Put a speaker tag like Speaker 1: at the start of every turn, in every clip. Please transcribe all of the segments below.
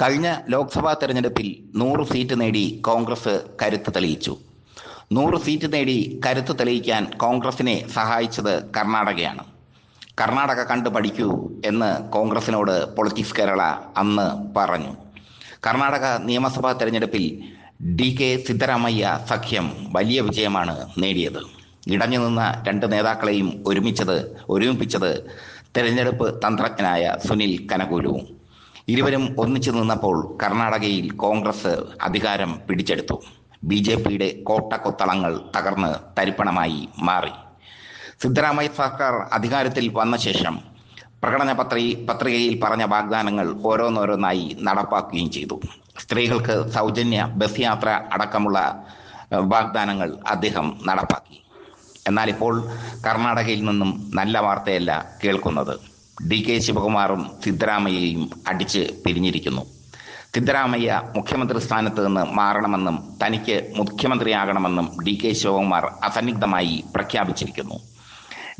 Speaker 1: കഴിഞ്ഞ ലോക്സഭാ തെരഞ്ഞെടുപ്പിൽ നൂറ് സീറ്റ് നേടി കോൺഗ്രസ് കരുത്ത് തെളിയിച്ചു. നൂറ് സീറ്റ് നേടി കരുത്ത് തെളിയിക്കാൻ കോൺഗ്രസിനെ സഹായിച്ചത് കർണാടകയാണ്. കർണാടക കണ്ടു പഠിക്കൂ എന്ന് കോൺഗ്രസിനോട് പൊളിറ്റിക്സ് കേരള അന്ന് പറഞ്ഞു. കർണാടക നിയമസഭാ തെരഞ്ഞെടുപ്പിൽ ഡി കെ സിദ്ധരാമയ്യ സഖ്യം വലിയ വിജയമാണ് നേടിയത്. ഇടഞ്ഞു നിന്ന രണ്ട് നേതാക്കളെയും ഒരുമിച്ചത് ഒരുമിപ്പിച്ചത് തെരഞ്ഞെടുപ്പ് തന്ത്രജ്ഞനായ സുനിൽ കനകൂലുവും ഇരുവരും ഒന്നിച്ചു നിന്നപ്പോൾ കർണാടകയിൽ കോൺഗ്രസ് അധികാരം പിടിച്ചെടുത്തു. ബി ജെ പിയുടെ കോട്ടക്കൊത്തളങ്ങൾ തകർന്ന് തരിപ്പണമായി മാറി. സിദ്ധരാമയ്യ സർക്കാർ അധികാരത്തിൽ വന്ന ശേഷം പ്രകടന പത്രി പത്രികയിൽ പറഞ്ഞ വാഗ്ദാനങ്ങൾ ഓരോന്നോരോന്നായി നടപ്പാക്കുകയും ചെയ്തു. സ്ത്രീകൾക്ക് സൗജന്യ ബസ് യാത്ര അടക്കമുള്ള വാഗ്ദാനങ്ങൾ അദ്ദേഹം നടപ്പാക്കി. എന്നാൽ ഇപ്പോൾ കർണാടകയിൽ നിന്നും നല്ല വാർത്തയല്ല കേൾക്കുന്നത്. ഡി കെ ശിവകുമാറും സിദ്ധരാമയ്യയും അടിച്ച് പിരിഞ്ഞിരിക്കുന്നു. സിദ്ധരാമയ്യ മുഖ്യമന്ത്രി സ്ഥാനത്ത് നിന്ന് മാറണമെന്നും തനിക്ക് മുഖ്യമന്ത്രിയാകണമെന്നും ഡി കെ ശിവകുമാർ അസന്നിഗ്ധമായി പ്രഖ്യാപിച്ചിരിക്കുന്നു.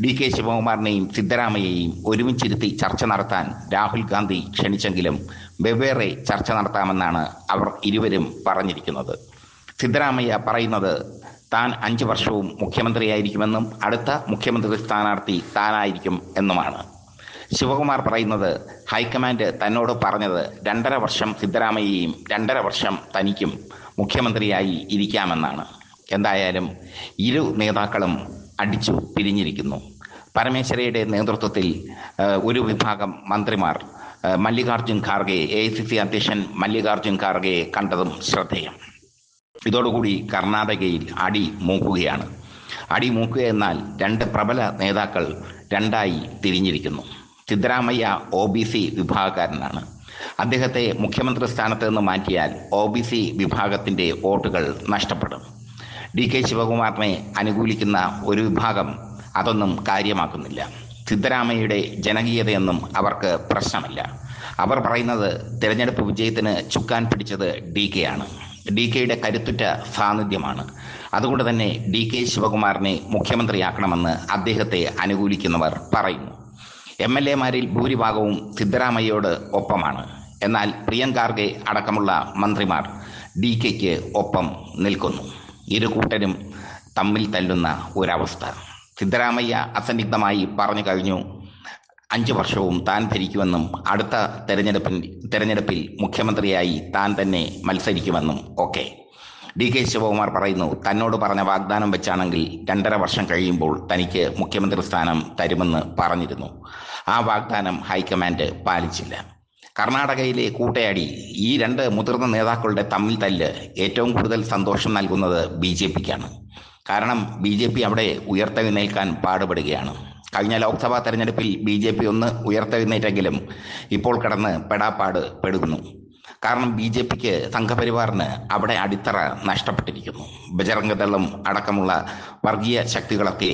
Speaker 1: ഡി കെ ശിവകുമാറിനെയും സിദ്ധരാമയ്യയും ഒരുമിച്ചിരുത്തി ചർച്ച നടത്താൻ രാഹുൽ ഗാന്ധി ക്ഷണിച്ചെങ്കിലും വെവ്വേറെ ചർച്ച നടത്താമെന്നാണ് അവർ ഇരുവരും പറഞ്ഞിരിക്കുന്നത്. സിദ്ധരാമയ്യ പറയുന്നത് താൻ അഞ്ച് വർഷവും മുഖ്യമന്ത്രിയായിരിക്കുമെന്നും അടുത്ത മുഖ്യമന്ത്രി സ്ഥാനാർത്ഥി താനായിരിക്കും എന്നുമാണ്. ശിവകുമാർ പറയുന്നത് ഹൈക്കമാൻഡ് തന്നോട് പറഞ്ഞത് രണ്ടര വർഷം സിദ്ധരാമയ്യയും രണ്ടര വർഷം തനിക്കും മുഖ്യമന്ത്രിയായി ഇരിക്കാമെന്നാണ്. എന്തായാലും ഇരു നേതാക്കളും അടിച്ചു പിരിഞ്ഞിരിക്കുന്നു. പരമേശ്വരയുടെ നേതൃത്വത്തിൽ ഒരു വിഭാഗം മന്ത്രിമാർ Mallikarjun Kharge A I C C അധ്യക്ഷൻ മല്ലികാർജുൻ ഖാർഗെയെ കണ്ടതും ശ്രദ്ധേയം. ഇതോടുകൂടി കർണാടകയിൽ അടി മൂക്കുകയാണ്. അടി മൂക്കുക എന്നാൽ രണ്ട് പ്രബല നേതാക്കൾ രണ്ടായി തിരിഞ്ഞിരിക്കുന്നു. സിദ്ധരാമയ്യ ഒ ബി സി വിഭാഗക്കാരനാണ്. അദ്ദേഹത്തെ മുഖ്യമന്ത്രി സ്ഥാനത്ത് നിന്ന് മാറ്റിയാൽ ഒ ബി സി വിഭാഗത്തിന്റെ വോട്ടുകൾ നഷ്ടപ്പെടും. ഡി കെ ശിവകുമാറിനെ അനുകൂലിക്കുന്ന ഒരു വിഭാഗം അതൊന്നും കാര്യമാക്കുന്നില്ല. സിദ്ധരാമയ്യയുടെ ജനകീയതയൊന്നും അവർക്ക് പ്രശ്നമില്ല. അവർ പറയുന്നത് തിരഞ്ഞെടുപ്പ് വിജയത്തിന് ചുക്കാൻ പിടിച്ചത് ഡി കെ ആണ്. ഡി കെയുടെ കരുത്തുറ്റ സാന്നിധ്യമാണ്. അതുകൊണ്ട് തന്നെ ഡി കെ ശിവകുമാറിനെ മുഖ്യമന്ത്രിയാക്കണമെന്ന് അദ്ദേഹത്തെ അനുകൂലിക്കുന്നവർ പറയുന്നു. എം എൽ എമാരിൽ ഭൂരിഭാഗവും സിദ്ധരാമയ്യോട് ഒപ്പമാണ്. എന്നാൽ പ്രിയൻ ഖാർഗെ അടക്കമുള്ള മന്ത്രിമാർ ഡി കെക്ക് ഒപ്പം നിൽക്കുന്നു. ഇരു കൂട്ടരും തമ്മിൽ തല്ലുന്ന ഒരവസ്ഥ. സിദ്ധരാമയ്യ അസന്നിഗ്ധമായി പറഞ്ഞു കഴിഞ്ഞു അഞ്ച് വർഷവും താൻ ഭരിക്കുമെന്നും അടുത്ത തെരഞ്ഞെടുപ്പിൽ തെരഞ്ഞെടുപ്പിൽ മുഖ്യമന്ത്രിയായി താൻ തന്നെ മത്സരിക്കുമെന്നും ഒക്കെ. ഡി കെ ശിവകുമാർ പറയുന്നു തന്നോട് പറഞ്ഞ വാഗ്ദാനം വെച്ചാണെങ്കിൽ രണ്ടര വർഷം കഴിയുമ്പോൾ തനിക്ക് മുഖ്യമന്ത്രി സ്ഥാനം തരുമെന്ന് പറഞ്ഞിരുന്നു. ആ വാഗ്ദാനം ഹൈക്കമാൻഡ് പാലിച്ചില്ല. കർണാടകയിലെ കൂട്ടയാടി ഈ രണ്ട് മുതിർന്ന നേതാക്കളുടെ തമ്മിൽ തല്ല് ഏറ്റവും കൂടുതൽ സന്തോഷം നൽകുന്നത് ബി ജെ പിക്കാണ്. കാരണം ബി ജെ പി അവിടെ ഉയർത്തെഴുന്നേൽക്കാൻ പാടുപെടുകയാണ്. കഴിഞ്ഞ ലോക്സഭാ തെരഞ്ഞെടുപ്പിൽ ബി ജെ പി ഒന്ന് ഉയർത്തെഴുന്നേറ്റെങ്കിലും ഇപ്പോൾ കടന്ന് പെടാപ്പാട് പെടുന്നു. കാരണം ബി ജെ പിക്ക് സംഘപരിവാറിന് അവിടെ അടിത്തറ നഷ്ടപ്പെട്ടിരിക്കുന്നു. ബജരംഗദളം അടക്കമുള്ള വർഗീയ ശക്തികളൊക്കെ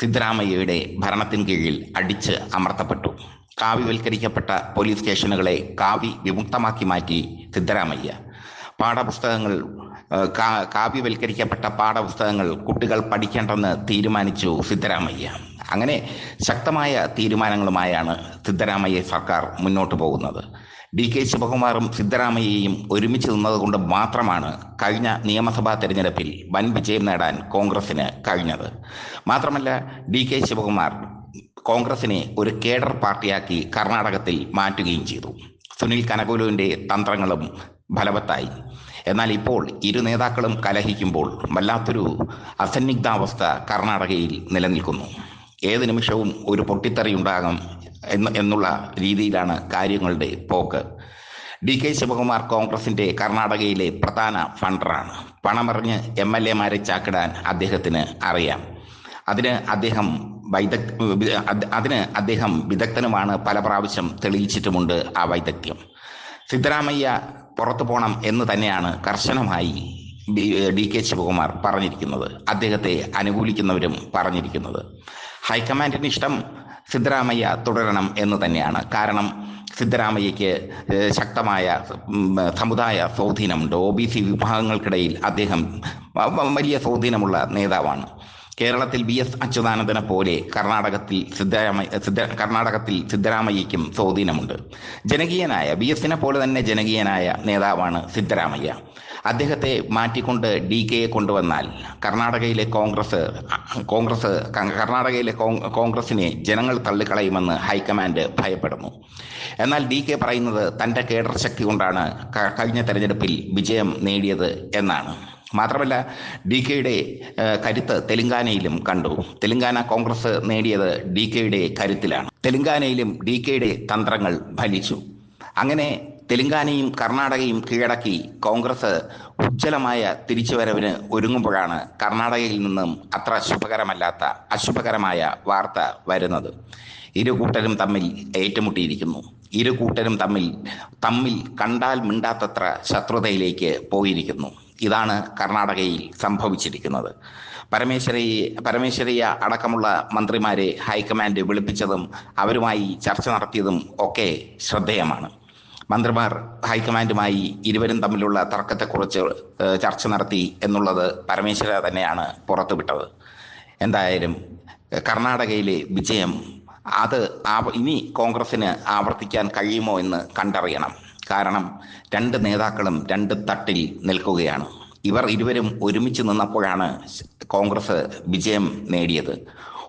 Speaker 1: സിദ്ധരാമയ്യയുടെ ഭരണത്തിന് കീഴിൽ അടിച്ച് അമർത്തപ്പെട്ടു. കാവ്യവൽക്കരിക്കപ്പെട്ട പോലീസ് സ്റ്റേഷനുകളെ കാവി വിമുക്തമാക്കി മാറ്റി സിദ്ധരാമയ്യ. പാഠപുസ്തകങ്ങൾ കാവ്യവൽക്കരിക്കപ്പെട്ട പാഠപുസ്തകങ്ങൾ കുട്ടികൾ പഠിക്കേണ്ടെന്ന് തീരുമാനിച്ചു സിദ്ധരാമയ്യ. അങ്ങനെ ശക്തമായ തീരുമാനങ്ങളുമായാണ് സിദ്ധരാമയ്യ സർക്കാർ മുന്നോട്ട് പോകുന്നത്. ഡി കെ ശിവകുമാറും സിദ്ധരാമയ്യയും ഒരുമിച്ച് നിന്നതുകൊണ്ട് മാത്രമാണ് കഴിഞ്ഞ നിയമസഭാ തെരഞ്ഞെടുപ്പിൽ വൻ വിജയം നേടാൻ കോൺഗ്രസിന് കഴിഞ്ഞത്. മാത്രമല്ല ഡി കെ ശിവകുമാർ കോൺഗ്രസിനെ ഒരു കേഡർ പാർട്ടിയാക്കി കർണാടകത്തിൽ മാറ്റുകയും ചെയ്തു. സുനിൽ കനകുലുവിന്റെ തന്ത്രങ്ങളും ഫലവത്തായി. എന്നാൽ ഇപ്പോൾ ഇരു നേതാക്കളും കലഹിക്കുമ്പോൾ വല്ലാത്തൊരു അസന്നിഗ്ധാവസ്ഥ കർണാടകയിൽ നിലനിൽക്കുന്നു. ഏത് നിമിഷവും ഒരു പൊട്ടിത്തെറി ഉണ്ടാകാം എന്ന് എന്നുള്ള രീതിയിലാണ് കാര്യങ്ങളുടെ പോക്ക്. ഡി കെ ശിവകുമാർ കോൺഗ്രസിന്റെ കർണാടകയിലെ പ്രധാന ഫണ്ടറാണ്. പണമെറിഞ്ഞ് എം എൽ എമാരെ ചാക്കിടാൻ അദ്ദേഹത്തിന് അറിയാം. അതിന് അദ്ദേഹം വൈദഗ് അതിന് അദ്ദേഹം വിദഗ്ധനുമാണ് പല പ്രാവശ്യം തെളിയിച്ചിട്ടുമുണ്ട് ആ വൈദഗ്ധ്യം. സിദ്ധരാമയ്യ പുറത്തു പോകണം എന്ന് തന്നെയാണ് കർശനമായി ഡി- കെ ശിവകുമാർ പറഞ്ഞിരിക്കുന്നത്. അദ്ദേഹത്തെ അനുകൂലിക്കുന്നവരും പറഞ്ഞിരിക്കുന്നത്. ഹൈക്കമാൻഡിന് ഇഷ്ടം സിദ്ധരാമയ്യ തുടരണം എന്ന് തന്നെയാണ്. കാരണം സിദ്ധരാമയ്യക്ക് ശക്തമായ സമുദായ സ്വാധീനമുണ്ട്. ഒ ബി സി വിഭാഗങ്ങൾക്കിടയിൽ അദ്ദേഹം വലിയ സ്വാധീനമുള്ള നേതാവാണ്. കേരളത്തിൽ വി എസ് അച്യുതാനന്ദനെ പോലെ കർണാടകത്തിൽ സിദ്ധരാമയ്യ സിദ്ധ കർണാടകത്തിൽ സിദ്ധരാമയ്യയ്ക്കും സ്വാധീനമുണ്ട്. ജനകീയനായ വി എസിനെ പോലെ തന്നെ ജനകീയനായ നേതാവാണ് സിദ്ധരാമയ്യ. അദ്ദേഹത്തെ മാറ്റിക്കൊണ്ട് ഡി കെയെ കൊണ്ടുവന്നാൽ കർണാടകയിലെ കോൺഗ്രസ് കോൺഗ്രസ് കർണാടകയിലെ കോൺഗ്രസിനെ ജനങ്ങൾ തള്ളിക്കളയുമെന്ന് ഹൈക്കമാൻഡ് ഭയപ്പെടുന്നു. എന്നാൽ ഡി കെ പറയുന്നത് തന്റെ കേഡർ ശക്തി കൊണ്ടാണ് കഴിഞ്ഞ തെരഞ്ഞെടുപ്പിൽ വിജയം നേടിയത് എന്നാണ്. മാത്രമല്ല ഡി കെയുടെ കരുത്ത് തെലങ്കാനയിലും കണ്ടു. തെലങ്കാന കോൺഗ്രസ് നേടിയത് ഡി കെയുടെ കരുത്തിലാണ്. തെലങ്കാനയിലും ഡി കെയുടെ തന്ത്രങ്ങൾ ഫലിച്ചു. അങ്ങനെ തെലങ്കാനയും കർണാടകയും കീഴടക്കി കോൺഗ്രസ് ഉജ്ജ്വലമായ തിരിച്ചുവരവിന് ഒരുങ്ങുമ്പോഴാണ് കർണാടകയിൽ നിന്നും അത്ര ശുഭകരമല്ലാത്ത അശുഭകരമായ വാർത്ത വരുന്നത്. ഇരു കൂട്ടരും തമ്മിൽ ഏറ്റുമുട്ടിയിരിക്കുന്നു. ഇരു കൂട്ടരും തമ്മിൽ തമ്മിൽ കണ്ടാൽ മിണ്ടാത്തത്ര ശത്രുതയിലേക്ക് പോയിരിക്കുന്നു. ഇതാണ് കർണാടകയിൽ സംഭവിച്ചിരിക്കുന്നത്. പരമേശ്വരി പരമേശ്വരയ്യ അടക്കമുള്ള മന്ത്രിമാരെ ഹൈക്കമാൻഡ് വിളിപ്പിച്ചതും അവരുമായി ചർച്ച നടത്തിയതും ഒക്കെ ശ്രദ്ധേയമാണ്. മന്ത്രിമാർ ഹൈക്കമാൻഡുമായി ഇരുവരും തമ്മിലുള്ള തർക്കത്തെക്കുറിച്ച് ചർച്ച നടത്തി എന്നുള്ളത് പരമേശ്വര തന്നെയാണ് പുറത്തുവിട്ടത്. എന്തായാലും കർണാടകയിലെ വിജയം അത് ഇനി കോൺഗ്രസിന് ആവർത്തിക്കാൻ കഴിയുമോ എന്ന് കണ്ടറിയണം. കാരണം രണ്ട് നേതാക്കളും രണ്ട് തട്ടിൽ നിൽക്കുകയാണ്. ഇവർ ഇരുവരും ഒരുമിച്ച് നിന്നപ്പോഴാണ് കോൺഗ്രസ് വിജയം നേടിയത്.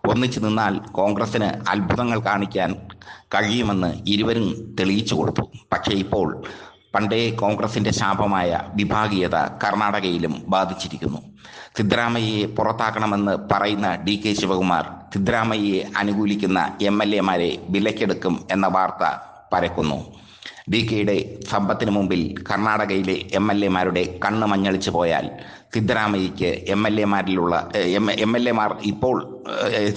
Speaker 1: ഒന്നിച്ചു നിന്നാൽ കോൺഗ്രസിന് അത്ഭുതങ്ങൾ കാണിക്കാൻ കഴിയുമെന്ന് ഇരുവരും തെളിയിച്ചു കൊടുത്തു. പക്ഷേ ഇപ്പോൾ പണ്ടേ കോൺഗ്രസിന്റെ ശാപമായ വിഭാഗീയത കർണാടകയിലും ബാധിച്ചിരിക്കുന്നു. സിദ്ധരാമയ്യയെ പുറത്താക്കണമെന്ന് പറയുന്ന ഡി കെ ശിവകുമാർ സിദ്ധരാമയ്യയെ അനുകൂലിക്കുന്ന എം എൽ എമാരെ വിലക്കെടുക്കും എന്ന വാർത്ത പരക്കുന്നു. ഡി കെയുടെ സമ്പത്തിന് മുമ്പിൽ കർണാടകയിലെ എം എൽ എമാരുടെ കണ്ണ് മഞ്ഞളിച്ചു പോയാൽ സിദ്ധരാമയ്യക്ക് എം എൽ എമാരിലുള്ള എം എൽ എമാർ ഇപ്പോൾ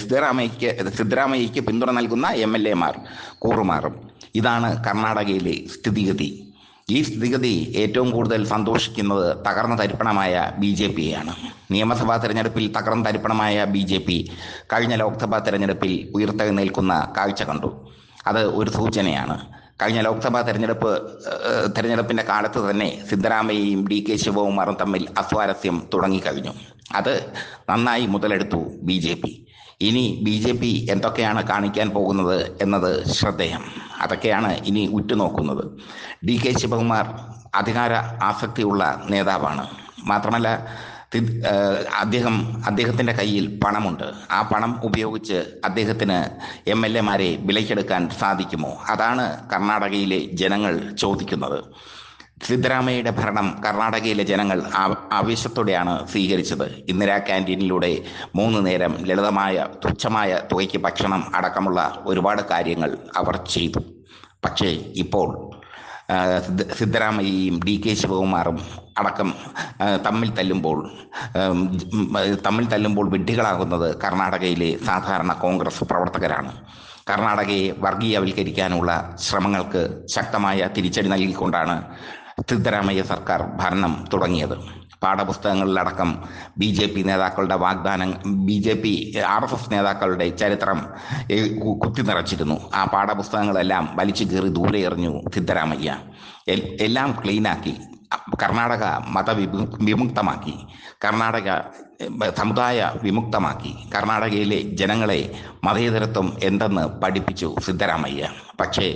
Speaker 1: സിദ്ധരാമയ്യക്ക് സിദ്ധരാമയ്യക്ക് പിന്തുണ നൽകുന്ന എം എൽ എമാർ കൂറുമാറും. ഇതാണ് കർണാടകയിലെ സ്ഥിതിഗതി. ഈ സ്ഥിതിഗതി ഏറ്റവും കൂടുതൽ സന്തോഷിക്കുന്നത് തകർന്ന തരിപ്പണമായ ബി ജെ പിയാണ് നിയമസഭാ തെരഞ്ഞെടുപ്പിൽ തകർന്ന തരിപ്പണമായ ബി ജെ പി കഴിഞ്ഞ ലോക്സഭാ തെരഞ്ഞെടുപ്പിൽ ഉയർത്തെഴുന്നേൽക്കുന്ന കാഴ്ച കണ്ടു. അത് ഒരു സൂചനയാണ്. കഴിഞ്ഞ ലോക്സഭാ തെരഞ്ഞെടുപ്പ് തെരഞ്ഞെടുപ്പിന്റെ കാലത്ത് തന്നെ സിദ്ധരാമയ്യയും ഡി കെ ശിവകുമാറും തമ്മിൽ അസ്വാരസ്യം തുടങ്ങിക്കഴിഞ്ഞു. അത് നന്നായി മുതലെടുത്തു ബി ജെ പി. ഇനി ബി ജെ പി എന്തൊക്കെയാണ് കാണിക്കാൻ പോകുന്നത് എന്നത് ശ്രദ്ധേയം. അതൊക്കെയാണ് ഇനി ഉറ്റുനോക്കുന്നത്. ഡി കെ ശിവകുമാർ അധികാര ആസക്തിയുള്ള നേതാവാണ്. മാത്രമല്ല അദ്ദേഹം അദ്ദേഹത്തിന്റെ കയ്യിൽ പണമുണ്ട്. ആ പണം ഉപയോഗിച്ച് അദ്ദേഹത്തിന് എം എൽ എമാരെ വിലക്കെടുക്കാൻ സാധിക്കുമോ? അതാണ് കർണാടകയിലെ ജനങ്ങൾ ചോദിക്കുന്നത്. സിദ്ധരാമയ്യയുടെ ഭരണം കർണാടകയിലെ ജനങ്ങൾ ആവേശത്തോടെയാണ് സ്വീകരിച്ചത്. ഇന്ദിരാ ക്യാന്റീനിലൂടെ മൂന്ന് നേരം ലളിതമായ തുച്ഛമായ തുകയ്ക്ക് ഭക്ഷണം അടക്കമുള്ള ഒരുപാട് കാര്യങ്ങൾ അവർ ചെയ്തു. പക്ഷേ ഇപ്പോൾ സിദ്ധരാമയ്യയും ഡി കെ ശിവകുമാറും അടക്കം തമ്മിൽ തല്ലുമ്പോൾ തമ്മിൽ തല്ലുമ്പോൾ വിഡ്ഢികളാകുന്നത് കർണാടകയിലെ സാധാരണ കോൺഗ്രസ് പ്രവർത്തകരാണ്. കർണാടകയെ വർഗീയവൽക്കരിക്കാനുള്ള ശ്രമങ്ങൾക്ക് ശക്തമായ തിരിച്ചടി നൽകിക്കൊണ്ടാണ് സിദ്ധരാമയ്യ സർക്കാർ ഭരണം തുടങ്ങിയത്. പാഠപുസ്തകങ്ങളിലടക്കം ബി ജെ പി നേതാക്കളുടെ വാഗ്ദാനം B J P R S S നേതാക്കളുടെ ചരിത്രം കുത്തി നിറച്ചിരുന്നു. ആ പാഠപുസ്തകങ്ങളെല്ലാം വലിച്ചു കീറി ദൂരെ എറിഞ്ഞു സിദ്ധരാമയ്യ. എല്ലാം ക്ലീനാക്കി കർണാടക മതവിമു വിമുക്തമാക്കി കർണാടക സമുദായ വിമുക്തമാക്കി കർണാടകയിലെ ജനങ്ങളെ മതേതരത്വം എന്തെന്ന് പഠിപ്പിച്ചു സിദ്ധരാമയ്യ. പക്ഷേ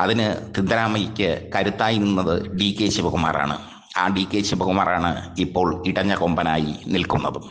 Speaker 1: അതിന് സിദ്ധരാമയ്യക്ക് കരുത്തായി നിന്നത് ഡി കെ ശിവകുമാറാണ്. ആ ഡി കെ ശിവകുമാറാണ് ഇപ്പോൾ ഇടഞ്ഞ കൊമ്പനായി നിൽക്കുന്നതും.